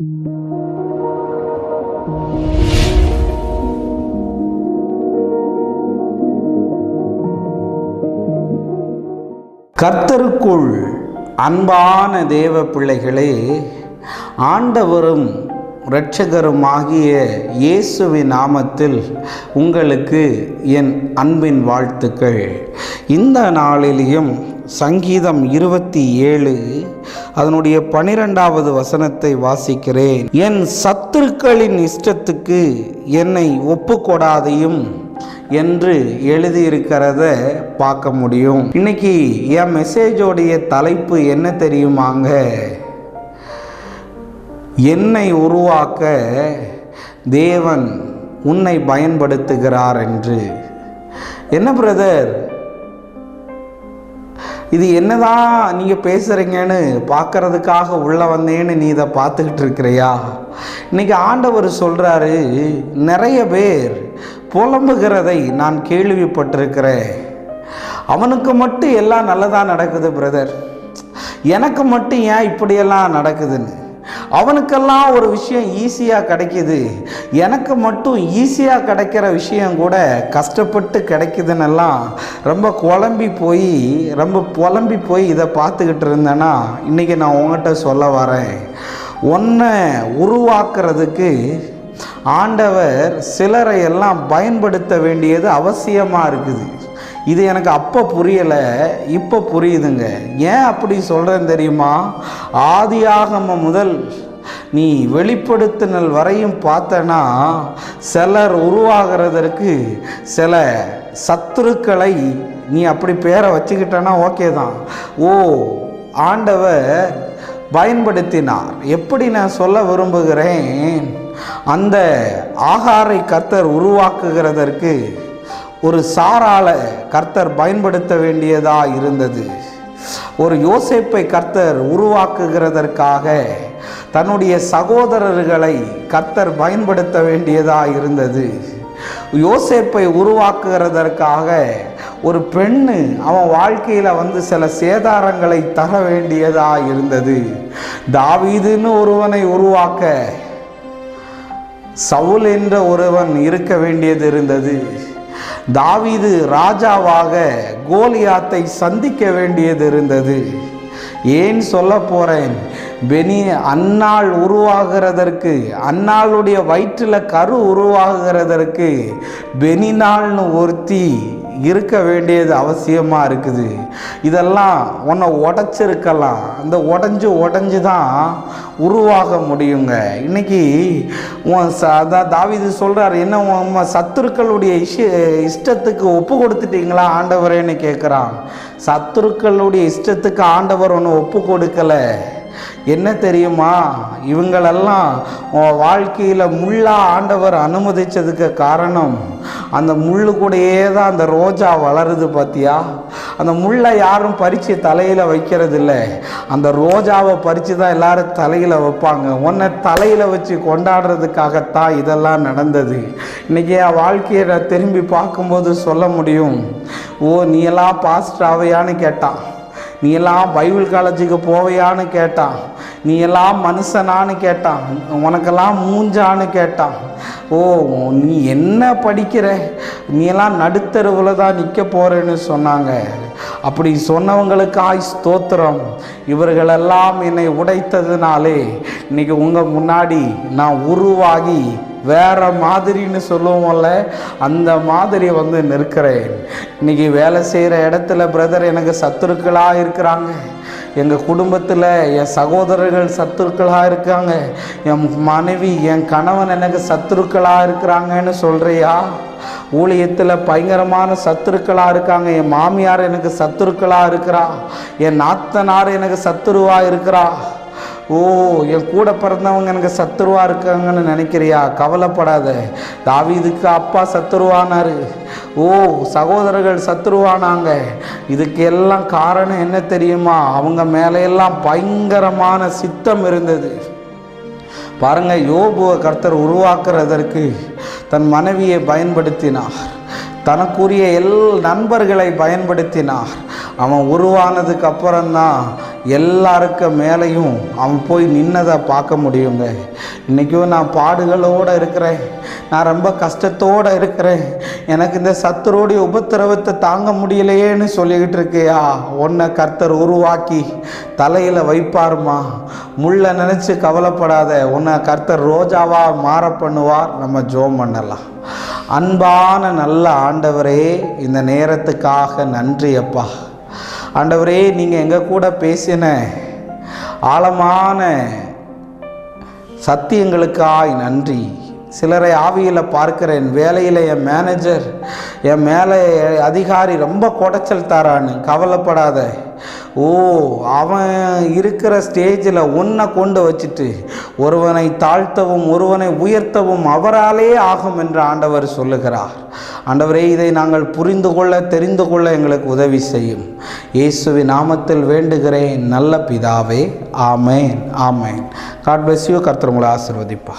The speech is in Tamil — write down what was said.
கர்த்தருக்குள் அன்பான தேவ பிள்ளைகளே ஆண்டவரும் இரட்சகருமாகிய இயேசுவின் நாமத்தில் உங்களுக்கு என் அன்பின் வாழ்த்துக்கள். இந்த நாளிலேயும் சங்கீதம் இருபத்தி ஏழு அதனுடைய பனிரெண்டாவது வசனத்தை வாசிக்கிறேன். என் சத்துருக்களின் இஷ்டத்துக்கு என்னை ஒப்புக்கொடாதையும் என்று எழுதியிருக்கிறத பார்க்க முடியும். இன்னைக்கு என் மெசேஜோடைய தலைப்பு என்ன தெரியுமாங்க? என்னை உருவாக்க தேவன் உன்னை பயன்படுத்துகிறார் என்று. என்ன பிரதர்? இது என்னதான் நீங்கள் பேசுகிறீங்கன்னு பார்க்கறதுக்காக உள்ள வந்தேன்னு நீ இதை பார்த்துக்கிட்டு இருக்கிறியா? இன்னைக்கு ஆண்டவர் சொல்கிறாரு நிறைய பேர் புலம்புகிறதை நான் கேள்விப்பட்டிருக்கிறேன். அவனுக்கு மட்டும் எல்லாம் நல்லதாக நடக்குது பிரதர் எனக்கு மட்டும் ஏன் இப்படியெல்லாம் நடக்குதுன்னு? அவனுக்கெல்லாம் ஒரு விஷயம் ஈஸியாக கிடைக்கிது. எனக்கு மட்டும் ஈஸியாக கிடைக்கிற விஷயம் கூட கஷ்டப்பட்டு கிடைக்குதுன்னெல்லாம் ரொம்ப குழம்பி போய் ரொம்ப புலம்பி போய் இதை பார்த்துக்கிட்டு இருந்தேன்னா இன்றைக்கி நான் உங்கள்கிட்ட சொல்ல வரேன். ஒன்றை உருவாக்குறதுக்கு ஆண்டவர் சிலரை எல்லாம் பயன்படுத்த வேண்டியது அவசியமாக இருக்குது. இது எனக்கு அப்போ புரியலை இப்போ புரியுதுங்க. ஏன் அப்படி சொல்கிறேன் தெரியுமா? ஆதியாகம முதல் நீ வெளிப்படுத்தினல் வரையும் பார்த்தனா சிலர் உருவாகிறதற்கு சில சத்துருக்களை நீ அப்படி பேரை வச்சுக்கிட்டனா ஓகே தான். ஓ ஆண்டவர் பயன்படுத்தினார். எப்படி நான் சொல்ல விரும்புகிறேன்? அந்த ஆகாரை கத்தர் உருவாக்குகிறதற்கு ஒரு சாரால கர்த்தர் பயன்படுத்த வேண்டியதா இருந்தது. ஒரு யோசேப்பை கர்த்தர் உருவாக்குகிறதற்காக தன்னுடைய சகோதரர்களை கர்த்தர் பயன்படுத்த வேண்டியதா இருந்தது. யோசேப்பை உருவாக்குகிறதற்காக ஒரு பெண்ணு அவன் வாழ்க்கையில் வந்து சில சேதாரங்களை தர வேண்டியதா இருந்தது. தாவீதுன்னு ஒருவனை உருவாக்க சவுல் என்ற ஒருவன் இருக்க வேண்டியது இருந்தது. தாவீது ராஜாவாக கோலியாத்தை சந்திக்க வேண்டியது இருந்தது. ஏன் சொல்ல போறேன்? பெனி அன்னாள் உருவாகிறதற்கு அன்னாளுடைய வயிற்றில் கரு உருவாகிறதற்கு பெனினாள்னு ஒருத்தி இருக்க வேண்டியது அவசியமாக இருக்குது. இதெல்லாம் உன்னை உடச்சிருக்கலாம். அந்த உடஞ்சி உடஞ்சி தான் உருவாக முடியுங்க. இன்னைக்கு உன் அதான் தாவிது சொல்கிறார் என்ன உன் சத்துருக்களுடைய இஷ இஷ்டத்துக்கு ஒப்பு கொடுத்துட்டீங்களா ஆண்டவரேன்னு கேட்குறான் சத்துருக்களுடைய இஷ்டத்துக்கு ஆண்டவர் ஒன்று ஒப்பு கொடுக்கலை. என்ன தெரியுமா? இவங்களெல்லாம் வாழ்க்கையில் முள்ளா ஆண்டவர் அனுமதித்ததுக்கு காரணம் அந்த முள்ளு கூடயே தான் அந்த ரோஜா வளருது பார்த்தியா அந்த முள்ளை யாரும் பறித்து தலையில் வைக்கிறது இல்லை அந்த ரோஜாவை பறித்து தான் எல்லாரும் தலையில் வைப்பாங்க. உன்னை தலையில் வச்சு கொண்டாடுறதுக்காகத்தான் இதெல்லாம் நடந்தது. இன்றைக்கி என் வாழ்க்கையை நான் திரும்பி பார்க்கும்போது சொல்ல முடியும். ஓ நீ எல்லாம் பாஸ்டாவையான்னு கேட்டான். நீ எல்லாம் பைபிள் காலேஜுக்கு போவையான்னு கேட்டான். நீ எல்லாம் மனுஷனான்னு கேட்டான். உனக்கெல்லாம் மூஞ்சான்னு கேட்டான். ஓ நீ என்ன படிக்கிற? நீ எல்லாம் நடுத்தருவில் தான் நிற்க போகிறேன்னு சொன்னாங்க. அப்படி சொன்னவங்களுக்காய் ஸ்தோத்திரம். இவர்களெல்லாம் என்னை உடைத்ததுனாலே இன்னைக்கு உங்கள் முன்னாடி நான் உருவாகி வேற மாதிரின்னு சொல்லுவோம்ல அந்த மாதிரி வந்து நிற்கிறேன். இன்னைக்கு வேலை செய்கிற இடத்துல பிரதர் எனக்கு சத்துருக்களாக இருக்கிறாங்க. எங்கள் குடும்பத்தில் என் சகோதரர்கள் சத்துருக்களாக இருக்காங்க. என் மனைவி என் கணவன் எனக்கு சத்துருக்களாக இருக்கிறாங்கன்னு சொல்கிறியா ஊழியத்தில் பயங்கரமான சத்துருக்களாக இருக்காங்க. என் மாமியார் எனக்கு சத்துருக்களாக இருக்கிறா. என் நாத்தனார் எனக்கு சத்துருவாக இருக்கிறா. ஓ என் கூட பிறந்தவங்க எனக்கு சத்துருவா இருக்காங்கன்னு நினைக்கிறியா? கவலைப்படாத. தாவீதுக்கு அப்பா சத்துருவானாரு. ஓ சகோதரர்கள் சத்ருவானாங்க இதுக்கு எல்லாம் காரணம் என்ன தெரியுமா? அவங்க மேலையெல்லாம் பயங்கரமான சித்தம் இருந்தது. பாருங்க யோபுவை கர்த்தர் உருவாக்குறதற்கு தன் மனைவியை பயன்படுத்தினார். தனக்குரிய எல் நண்பர்களை பயன்படுத்தினார். அவன் உருவானதுக்கு அப்புறம்தான் எல்லாருக்கும் மேலேயும் அவன் போய் நின்னதை பார்க்க முடியுங்க. இன்றைக்கும் நான் பாடுகளோடு இருக்கிறேன். நான் ரொம்ப கஷ்டத்தோடு இருக்கிறேன். எனக்கு இந்த சத்துருடைய உபத்திரவத்தை தாங்க முடியலையேன்னு சொல்லிக்கிட்டு இருக்கியா? உன்னை கர்த்தர் உருவாக்கி தலையில் வைப்பாருமா? முள்ளை நினச்சி கவலைப்படாத உன்னை கர்த்தர் ரோஜாவாக மாற பண்ணுவார். நம்ம ஜோம் பண்ணலாம். அன்பான நல்ல ஆண்டவரே இந்த நேரத்துக்காக நன்றி அப்பா ஆண்டவரே நீங்கள் எங்கள் கூட பேசின ஆழமான சத்தியங்களுக்காய் நன்றி. சிலரை ஆவியில் பார்க்கிறேன். வேலையில் என் மேனேஜர் என் மேலே அதிகாரி ரொம்ப குடைச்சல் தாரான்னு கவலைப்படாத. ஓ அவன் இருக்கிற ஸ்டேஜில் ஒன்றை கொண்டு வச்சுட்டு ஒருவனை தாழ்த்தவும் ஒருவனை உயர்த்தவும் அவராலே ஆகும் என்று ஆண்டவர் சொல்லுகிறார். ஆண்டவரே இதை நாங்கள் புரிந்து கொள்ள தெரிந்து கொள்ள எங்களுக்கு உதவி செய்யும். இயேசுவி நாமத்தில் வேண்டுகிறேன். நல்ல பிதாவே ஆமேன் ஆமேன். காட் பிளஸ் யூ கர்த்தர் உங்களை ஆசிர்வதிப்பா